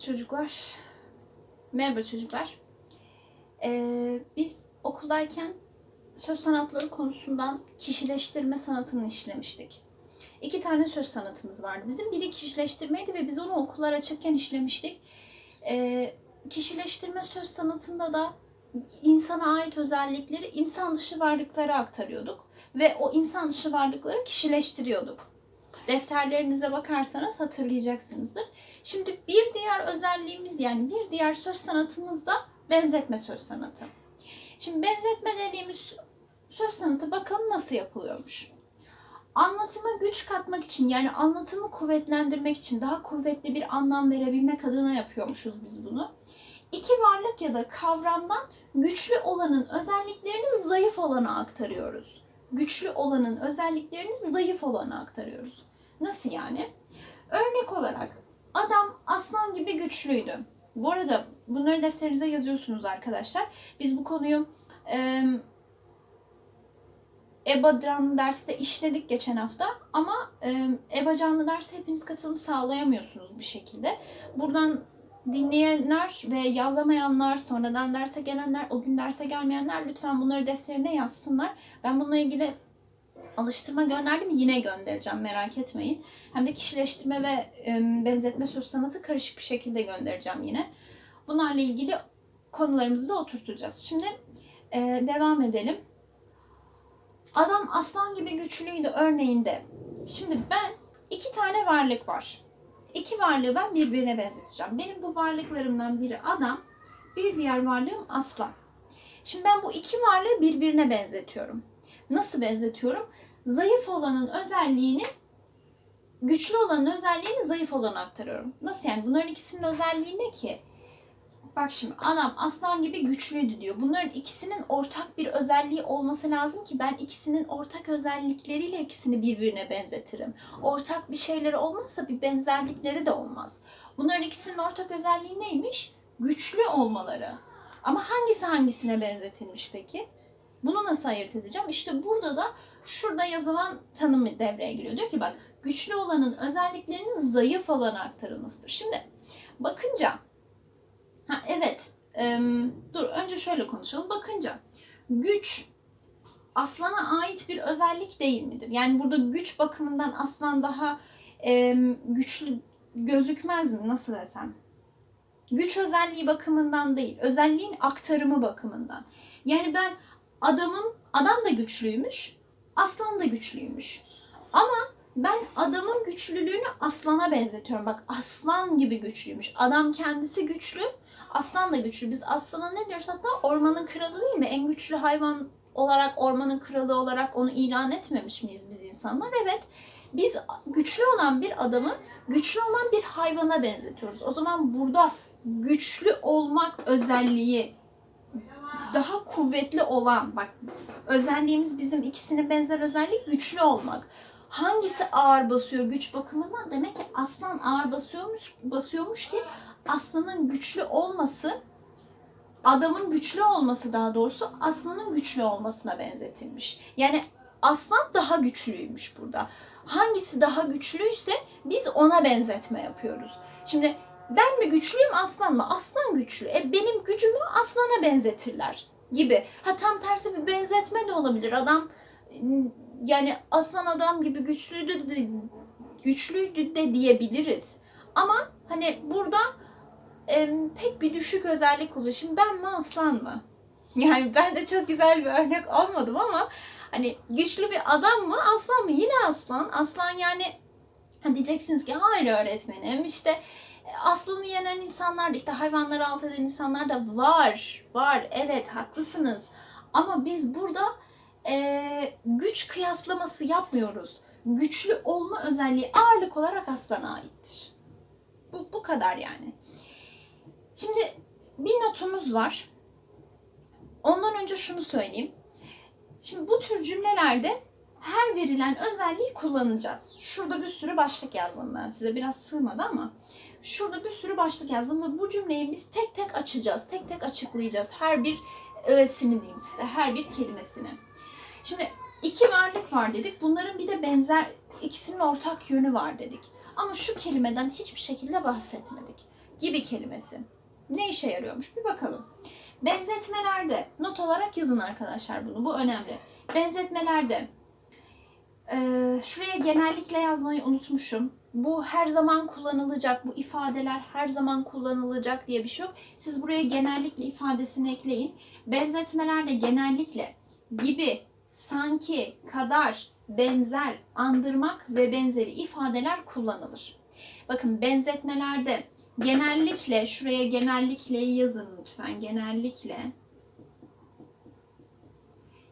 çocuklar. Merhaba çocuklar. Ee, biz okuldayken söz sanatları konusundan kişileştirme sanatını işlemiştik. İki tane söz sanatımız vardı. Bizim biri kişileştirmeydi ve biz onu okullar açıkken işlemiştik. Ee, kişileştirme söz sanatında da insana ait özellikleri insan dışı varlıklara aktarıyorduk. Ve o insan dışı varlıkları kişileştiriyorduk. Defterlerinize bakarsanız hatırlayacaksınızdır. Şimdi bir diğer özelliğimiz yani bir diğer söz sanatımız da benzetme söz sanatı. Şimdi benzetme dediğimiz söz sanatı bakalım nasıl yapılıyormuş. Anlatıma güç katmak için yani anlatımı kuvvetlendirmek için daha kuvvetli bir anlam verebilmek adına yapıyormuşuz biz bunu. İki varlık ya da kavramdan güçlü olanın özelliklerini zayıf olana aktarıyoruz. Güçlü olanın özelliklerini zayıf olana aktarıyoruz. Nasıl yani? Örnek olarak adam aslan gibi güçlüydü. Bu arada bunları defterinize yazıyorsunuz arkadaşlar. Biz bu konuyu e, EBA derste işledik geçen hafta ama e, EBA canlı derse hepiniz katılım sağlayamıyorsunuz bir şekilde. Buradan dinleyenler ve yazamayanlar, sonradan derse gelenler, o gün derse gelmeyenler lütfen bunları defterine yazsınlar. Ben bununla ilgili alıştırma gönderdim yine göndereceğim merak etmeyin. Hem de kişileştirme ve benzetme söz sanatı karışık bir şekilde göndereceğim yine. Bunlarla ilgili konularımızı da oturtacağız. Şimdi e, devam edelim. Adam aslan gibi güçlüydü örneğinde. Şimdi ben iki tane varlık var. İki varlığı ben birbirine benzeteceğim. Benim bu varlıklarımdan biri adam, bir diğer varlığım aslan. Şimdi ben bu iki varlığı birbirine benzetiyorum. Nasıl benzetiyorum? Zayıf olanın özelliğini güçlü olanın özelliğini zayıf olana aktarıyorum. Nasıl yani? Bunların ikisinin özelliği ne ki? Bak şimdi adam aslan gibi güçlüydü diyor. Bunların ikisinin ortak bir özelliği olması lazım ki ben ikisinin ortak özellikleriyle ikisini birbirine benzetirim. Ortak bir şeyleri olmazsa bir benzerlikleri de olmaz. Bunların ikisinin ortak özelliği neymiş? Güçlü olmaları. Ama hangisi hangisine benzetilmiş peki? Bunu nasıl ayırt edeceğim? İşte burada da şurada yazılan tanım devreye giriyor. Diyor ki bak güçlü olanın özelliklerinin zayıf olana aktarılmasıdır. Şimdi bakınca ha evet em, dur önce şöyle konuşalım. Bakınca güç aslana ait bir özellik değil midir? Yani burada güç bakımından aslan daha em, güçlü gözükmez mi? Nasıl desem? Güç özelliği bakımından değil, özelliğin aktarımı bakımından. Yani ben adamın adam da güçlüymüş, aslan da güçlüymüş. Ama ben adamın güçlülüğünü aslana benzetiyorum. Bak aslan gibi güçlüymüş. Adam kendisi güçlü, aslan da güçlü. Biz aslana ne diyoruz hatta ormanın kralı değil mi? En güçlü hayvan olarak ormanın kralı olarak onu ilan etmemiş miyiz biz insanlar? Evet. Biz güçlü olan bir adamı güçlü olan bir hayvana benzetiyoruz. O zaman burada güçlü olmak özelliği daha kuvvetli olan bak özelliğimiz bizim ikisinin benzer özellik güçlü olmak. Hangisi ağır basıyor güç bakımından? Demek ki aslan ağır basıyormuş basıyormuş ki aslanın güçlü olması adamın güçlü olması daha doğrusu aslanın güçlü olmasına benzetilmiş. Yani aslan daha güçlüymüş burada. Hangisi daha güçlüyse biz ona benzetme yapıyoruz. Şimdi ben mi güçlüyüm aslan mı? Aslan güçlü. E benim gücümü aslana benzetirler gibi. Ha tam tersi bir benzetme de olabilir. Adam yani aslan adam gibi güçlüydü de, güçlüydü de diyebiliriz. Ama hani burada e, pek bir düşük özellik oluyor. Şimdi ben mi aslan mı? Yani ben de çok güzel bir örnek olmadım ama hani güçlü bir adam mı aslan mı? Yine aslan. Aslan yani diyeceksiniz ki hayır öğretmenim işte aslanı yenen insanlar da işte hayvanları alt eden insanlar da var. Var evet haklısınız. Ama biz burada e, güç kıyaslaması yapmıyoruz. Güçlü olma özelliği ağırlık olarak aslana aittir. Bu, bu kadar yani. Şimdi bir notumuz var. Ondan önce şunu söyleyeyim. Şimdi bu tür cümlelerde her verilen özelliği kullanacağız. Şurada bir sürü başlık yazdım ben size. Biraz sığmadı ama şurada bir sürü başlık yazdım ve bu cümleyi biz tek tek açacağız. Tek tek açıklayacağız. Her bir öğesini diyeyim size. Her bir kelimesini. Şimdi iki varlık var dedik. Bunların bir de benzer ikisinin ortak yönü var dedik. Ama şu kelimeden hiçbir şekilde bahsetmedik. gibi kelimesi. Ne işe yarıyormuş bir bakalım. Benzetmelerde not olarak yazın arkadaşlar bunu. Bu önemli. Benzetmelerde eee, şuraya genellikle yazmayı unutmuşum. Bu her zaman kullanılacak, bu ifadeler her zaman kullanılacak diye bir şey yok. Siz buraya genellikle ifadesini ekleyin. Benzetmelerde genellikle gibi, sanki, kadar, benzer, andırmak ve benzeri ifadeler kullanılır. Bakın benzetmelerde genellikle şuraya genellikle yazın lütfen. Genellikle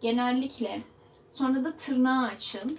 genellikle sonra da tırnağı açın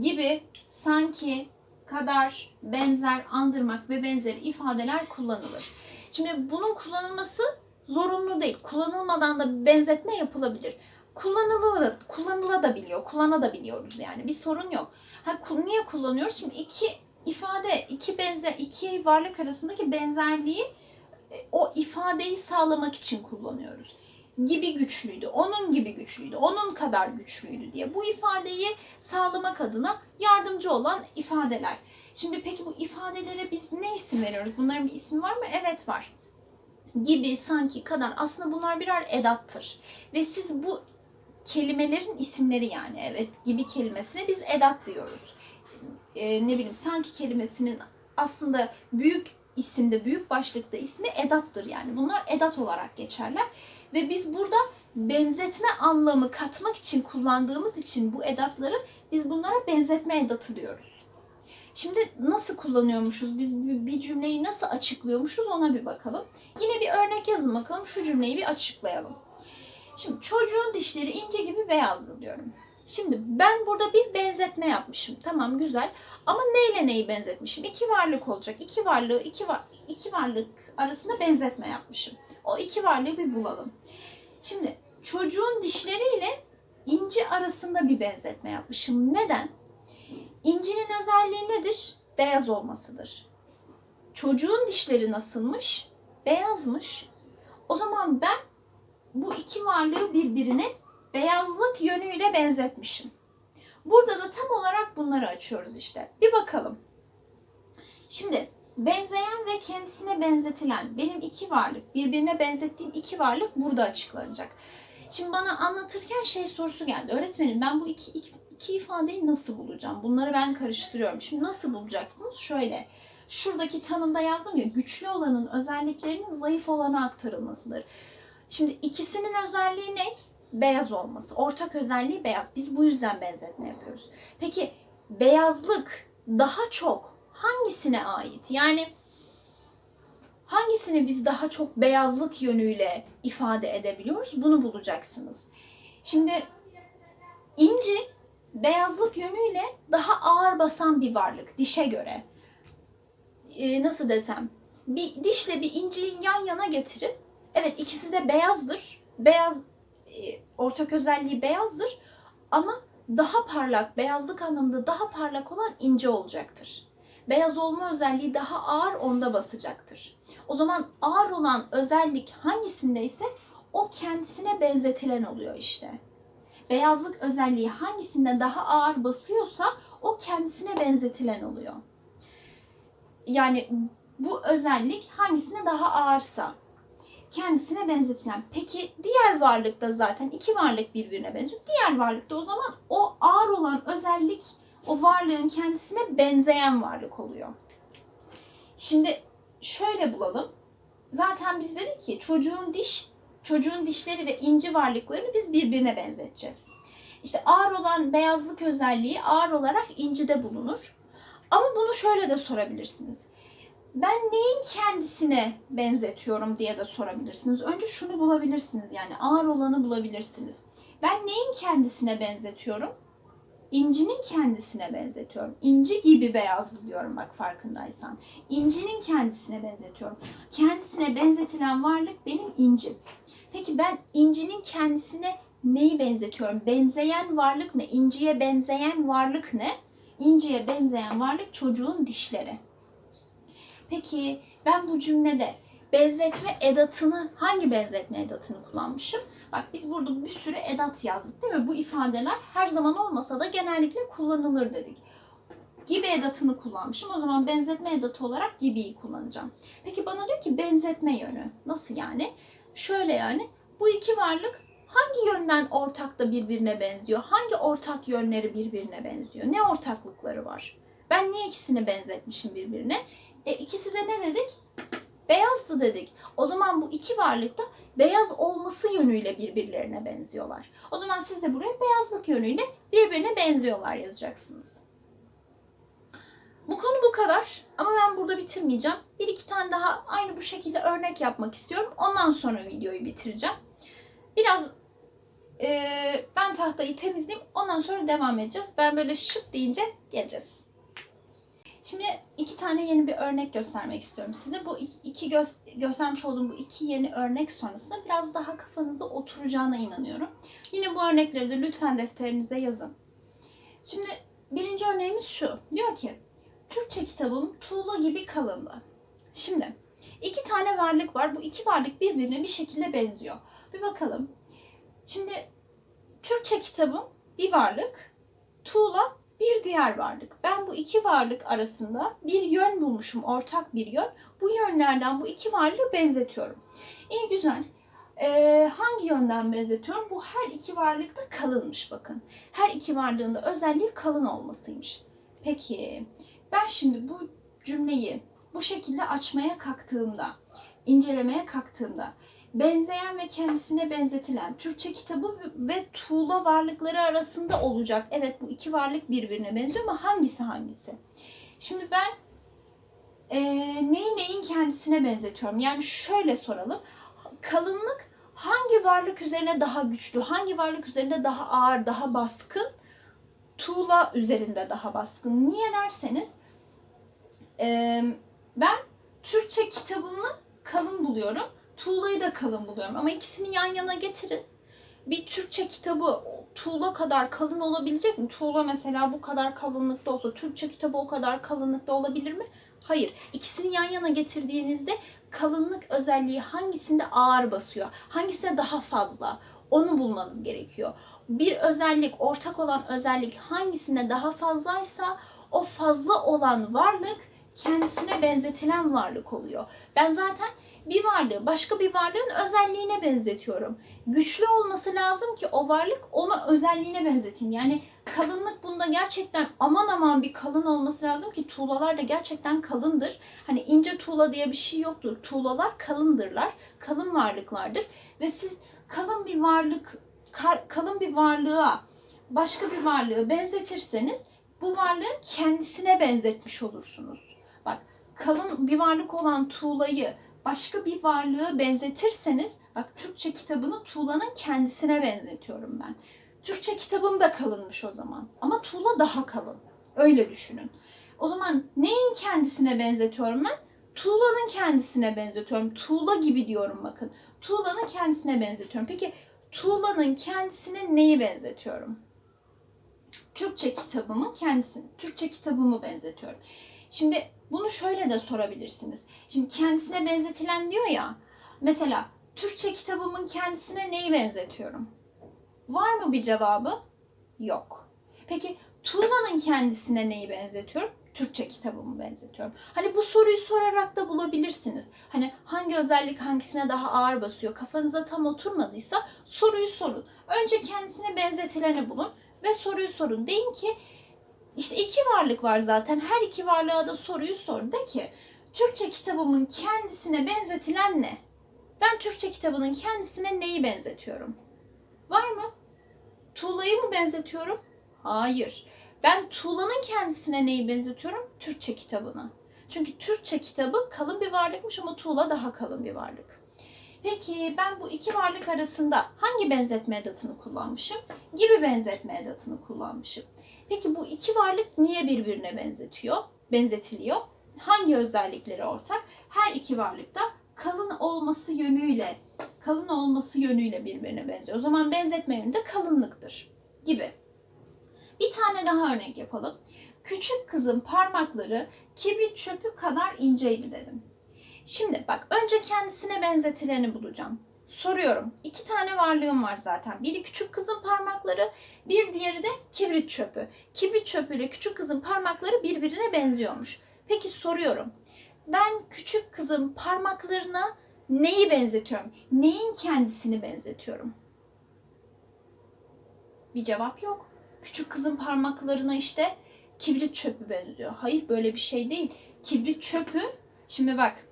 gibi sanki kadar benzer andırmak ve benzeri ifadeler kullanılır. Şimdi bunun kullanılması zorunlu değil. Kullanılmadan da benzetme yapılabilir. Kullanılı kullanılabiliyor, kullanabiliyoruz yani. Bir sorun yok. Ha niye kullanıyoruz? Şimdi iki ifade, iki benzer iki varlık arasındaki benzerliği e, o ifadeyi sağlamak için kullanıyoruz. Gibi güçlüydü, onun gibi güçlüydü, onun kadar güçlüydü diye. Bu ifadeyi sağlamak adına yardımcı olan ifadeler. Şimdi peki bu ifadelere biz ne isim veriyoruz? Bunların bir ismi var mı? Evet var. Gibi, sanki, kadar. Aslında bunlar birer edattır. Ve siz bu kelimelerin isimleri yani evet gibi kelimesine biz edat diyoruz. Ee, ne bileyim sanki kelimesinin aslında büyük isimde, büyük başlıkta ismi edattır yani. Bunlar edat olarak geçerler. Ve biz burada benzetme anlamı katmak için kullandığımız için bu edatları biz bunlara benzetme edatı diyoruz. Şimdi nasıl kullanıyormuşuz? Biz bir cümleyi nasıl açıklıyormuşuz ona bir bakalım. Yine bir örnek yazın bakalım. Şu cümleyi bir açıklayalım. Şimdi çocuğun dişleri ince gibi beyazdı diyorum. Şimdi ben burada bir benzetme yapmışım. Tamam güzel. Ama neyle neyi benzetmişim? İki varlık olacak. İki varlığı iki var iki varlık arasında benzetme yapmışım. O iki varlığı bir bulalım. Şimdi çocuğun dişleriyle inci arasında bir benzetme yapmışım. Neden? İncinin özelliği nedir? Beyaz olmasıdır. Çocuğun dişleri nasılmış? Beyazmış. O zaman ben bu iki varlığı birbirine beyazlık yönüyle benzetmişim. Burada da tam olarak bunları açıyoruz işte. Bir bakalım. Şimdi benzeyen ve kendisine benzetilen benim iki varlık, birbirine benzettiğim iki varlık burada açıklanacak. Şimdi bana anlatırken şey sorusu geldi. Öğretmenim ben bu iki, iki, iki ifadeyi nasıl bulacağım? Bunları ben karıştırıyorum. Şimdi nasıl bulacaksınız? Şöyle. Şuradaki tanımda yazdım ya güçlü olanın özelliklerinin zayıf olana aktarılmasıdır. Şimdi ikisinin özelliği ne? Beyaz olması. Ortak özelliği beyaz. Biz bu yüzden benzetme yapıyoruz. Peki beyazlık daha çok hangisine ait? Yani hangisini biz daha çok beyazlık yönüyle ifade edebiliyoruz? Bunu bulacaksınız. Şimdi inci beyazlık yönüyle daha ağır basan bir varlık dişe göre. Ee, nasıl desem? Bir dişle bir inciyi yan yana getirip evet ikisi de beyazdır. Beyaz e, ortak özelliği beyazdır ama daha parlak, beyazlık anlamında daha parlak olan ince olacaktır. Beyaz olma özelliği daha ağır onda basacaktır. O zaman ağır olan özellik hangisindeyse o kendisine benzetilen oluyor işte. Beyazlık özelliği hangisinde daha ağır basıyorsa o kendisine benzetilen oluyor. Yani bu özellik hangisine daha ağırsa kendisine benzetilen. Peki diğer varlıkta zaten iki varlık birbirine benziyor. Diğer varlıkta o zaman o ağır olan özellik o varlığın kendisine benzeyen varlık oluyor. Şimdi şöyle bulalım. Zaten biz dedik ki çocuğun diş, çocuğun dişleri ve inci varlıklarını biz birbirine benzeteceğiz. İşte ağır olan beyazlık özelliği ağır olarak incide bulunur. Ama bunu şöyle de sorabilirsiniz. Ben neyin kendisine benzetiyorum diye de sorabilirsiniz. Önce şunu bulabilirsiniz yani ağır olanı bulabilirsiniz. Ben neyin kendisine benzetiyorum? İncinin kendisine benzetiyorum. İnci gibi beyazlı diyorum bak farkındaysan. İncinin kendisine benzetiyorum. Kendisine benzetilen varlık benim incim. Peki ben incinin kendisine neyi benzetiyorum? Benzeyen varlık ne? İnciye benzeyen varlık ne? İnciye benzeyen varlık çocuğun dişleri. Peki ben bu cümlede benzetme edatını hangi benzetme edatını kullanmışım? Bak biz burada bir sürü edat yazdık değil mi? Bu ifadeler her zaman olmasa da genellikle kullanılır dedik. gibi edatını kullanmışım. O zaman benzetme edatı olarak gibiyi kullanacağım. Peki bana diyor ki benzetme yönü. Nasıl yani? Şöyle yani bu iki varlık hangi yönden ortak da birbirine benziyor? Hangi ortak yönleri birbirine benziyor? Ne ortaklıkları var? Ben niye ikisini benzetmişim birbirine? E ikisi de ne dedik? Beyazdı dedik. O zaman bu iki varlık da beyaz olması yönüyle birbirlerine benziyorlar. O zaman siz de buraya beyazlık yönüyle birbirine benziyorlar yazacaksınız. Bu konu bu kadar ama ben burada bitirmeyeceğim. Bir iki tane daha aynı bu şekilde örnek yapmak istiyorum. Ondan sonra videoyu bitireceğim. Biraz eee, ben tahtayı temizleyeyim ondan sonra devam edeceğiz. Ben böyle şıp deyince geleceğiz. Şimdi iki tane yeni bir örnek göstermek istiyorum size. Bu iki- gö- göstermiş olduğum bu iki yeni örnek sonrasında biraz daha kafanızda oturacağına inanıyorum. Yine bu örnekleri de lütfen defterinize yazın. Şimdi birinci örneğimiz şu. Diyor ki Türkçe kitabım tuğla gibi kalındı. Şimdi iki tane varlık var. Bu iki varlık birbirine bir şekilde benziyor. Bir bakalım. Şimdi Türkçe kitabım bir varlık, tuğla bir diğer varlık. Ben bu iki varlık arasında bir yön bulmuşum, ortak bir yön. Bu yönlerden bu iki varlığı benzetiyorum. İyi güzel. Ee, hangi yönden benzetiyorum? Bu her iki varlık da kalınmış bakın. Her iki varlığın da özelliği kalın olmasıymış. Peki ben şimdi bu cümleyi bu şekilde açmaya kalktığımda, incelemeye kalktığımda benzeyen ve kendisine benzetilen Türkçe kitabı ve tuğla varlıkları arasında olacak. Evet bu iki varlık birbirine benziyor ama hangisi hangisi? Şimdi ben eee neyi neyin kendisine benzetiyorum? Yani şöyle soralım. Kalınlık hangi varlık üzerine daha güçlü, hangi varlık üzerinde daha ağır, daha baskın? Tuğla üzerinde daha baskın. Niye derseniz eee, ben Türkçe kitabımı kalın buluyorum. Tuğla'yı da kalın buluyorum. Ama ikisini yan yana getirin. Bir Türkçe kitabı tuğla kadar kalın olabilecek mi? Tuğla mesela bu kadar kalınlıkta olsa Türkçe kitabı o kadar kalınlıkta olabilir mi? Hayır. İkisini yan yana getirdiğinizde kalınlık özelliği hangisinde ağır basıyor? Hangisine daha fazla? Onu bulmanız gerekiyor. Bir özellik, ortak olan özellik hangisinde daha fazlaysa o fazla olan varlık kendisine benzetilen varlık oluyor. Ben zaten bir varlığı başka bir varlığın özelliğine benzetiyorum. Güçlü olması lazım ki o varlık onu özelliğine benzeteyim. Yani kalınlık bunda gerçekten aman aman bir kalın olması lazım ki tuğlalar da gerçekten kalındır. Hani ince tuğla diye bir şey yoktur. Tuğlalar kalındırlar. Kalın varlıklardır ve siz kalın bir varlık ka- kalın bir varlığa başka bir varlığı benzetirseniz bu varlığın kendisine benzetmiş olursunuz. Bak kalın bir varlık olan tuğlayı başka bir varlığı benzetirseniz bak Türkçe kitabını tuğlanın kendisine benzetiyorum ben. Türkçe kitabım da kalınmış o zaman ama tuğla daha kalın. Öyle düşünün. O zaman neyin kendisine benzetiyorum ben? Tuğlanın kendisine benzetiyorum. Tuğla gibi diyorum bakın. Tuğlanın kendisine benzetiyorum. Peki tuğlanın kendisine neyi benzetiyorum? Türkçe kitabımı kendisini, Türkçe kitabımı benzetiyorum. Şimdi bunu şöyle de sorabilirsiniz. Şimdi kendisine benzetilen diyor ya. Mesela Türkçe kitabımın kendisine neyi benzetiyorum? Var mı bir cevabı? Yok. Peki Tuğla'nın kendisine neyi benzetiyorum? Türkçe kitabımı benzetiyorum. Hani bu soruyu sorarak da bulabilirsiniz. Hani hangi özellik hangisine daha ağır basıyor? Kafanıza tam oturmadıysa soruyu sorun. Önce kendisine benzetileni bulun ve soruyu sorun. Deyin ki işte iki varlık var zaten. Her iki varlığa da soruyu sor. De ki Türkçe kitabımın kendisine benzetilen ne? Ben Türkçe kitabının kendisine neyi benzetiyorum? Var mı? Tuğla'yı mı benzetiyorum? Hayır. Ben Tuğla'nın kendisine neyi benzetiyorum? Türkçe kitabını. Çünkü Türkçe kitabı kalın bir varlıkmış ama Tuğla daha kalın bir varlık. Peki ben bu iki varlık arasında hangi benzetme edatını kullanmışım? Gibi benzetme edatını kullanmışım. Peki bu iki varlık niye birbirine benzetiyor? Benzetiliyor. Hangi özellikleri ortak? Her iki varlık da kalın olması yönüyle, kalın olması yönüyle birbirine benziyor. O zaman benzetme yönü de kalınlıktır gibi. Bir tane daha örnek yapalım. Küçük kızın parmakları kibrit çöpü kadar inceydi dedim. Şimdi bak önce kendisine benzetileni bulacağım. Soruyorum. İki tane varlığım var zaten. Biri küçük kızın parmakları, bir diğeri de kibrit çöpü. Kibrit çöpüyle küçük kızın parmakları birbirine benziyormuş. Peki soruyorum. Ben küçük kızın parmaklarına neyi benzetiyorum? Neyin kendisini benzetiyorum? Bir cevap yok. Küçük kızın parmaklarına işte kibrit çöpü benziyor. Hayır böyle bir şey değil. Kibrit çöpü, şimdi bak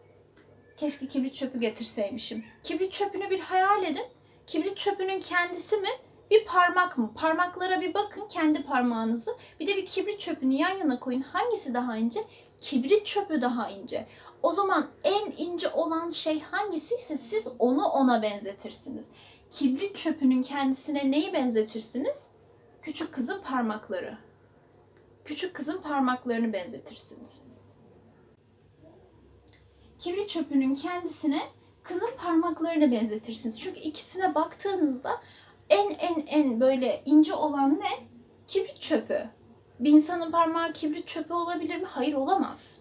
keşke kibrit çöpü getirseymişim. Kibrit çöpünü bir hayal edin. Kibrit çöpünün kendisi mi? Bir parmak mı? Parmaklara bir bakın kendi parmağınızı. Bir de bir kibrit çöpünü yan yana koyun. Hangisi daha ince? Kibrit çöpü daha ince. O zaman en ince olan şey hangisi ise siz onu ona benzetirsiniz. Kibrit çöpünün kendisine neyi benzetirsiniz? Küçük kızın parmakları. Küçük kızın parmaklarını benzetirsiniz. Kibrit çöpünün kendisine kızın parmaklarını benzetirsiniz. Çünkü ikisine baktığınızda en en en böyle ince olan ne? Kibrit çöpü. Bir insanın parmağı kibrit çöpü olabilir mi? Hayır olamaz.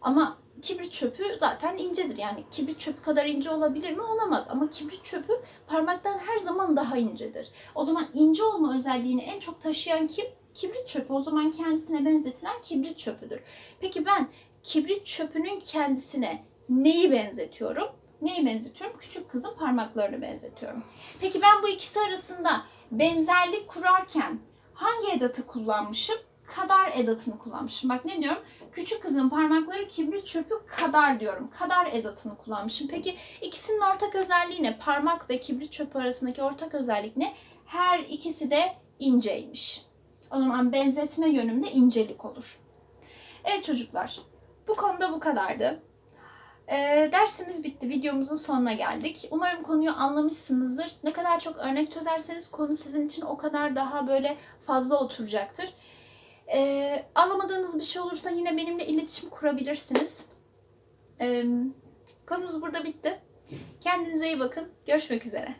Ama kibrit çöpü zaten incedir. Yani kibrit çöpü kadar ince olabilir mi? Olamaz. Ama kibrit çöpü parmaktan her zaman daha incedir. O zaman ince olma özelliğini en çok taşıyan kim? Kibrit çöpü. O zaman kendisine benzetilen kibrit çöpüdür. Peki ben kibrit çöpünün kendisine neyi benzetiyorum? Neyi benzetiyorum? Küçük kızın parmaklarını benzetiyorum. Peki ben bu ikisi arasında benzerlik kurarken hangi edatı kullanmışım? Kadar edatını kullanmışım. Bak ne diyorum? Küçük kızın parmakları kibrit çöpü kadar diyorum. Kadar edatını kullanmışım. Peki ikisinin ortak özelliği ne? Parmak ve kibrit çöpü arasındaki ortak özellik ne? Her ikisi de inceymiş. O zaman benzetme yönümde incelik olur. Evet çocuklar, bu konuda bu kadardı. Ee, dersimiz bitti. Videomuzun sonuna geldik. Umarım konuyu anlamışsınızdır. Ne kadar çok örnek çözerseniz konu sizin için o kadar daha böyle fazla oturacaktır. Ee, anlamadığınız bir şey olursa yine benimle iletişim kurabilirsiniz. Ee, konumuz burada bitti. Kendinize iyi bakın. Görüşmek üzere.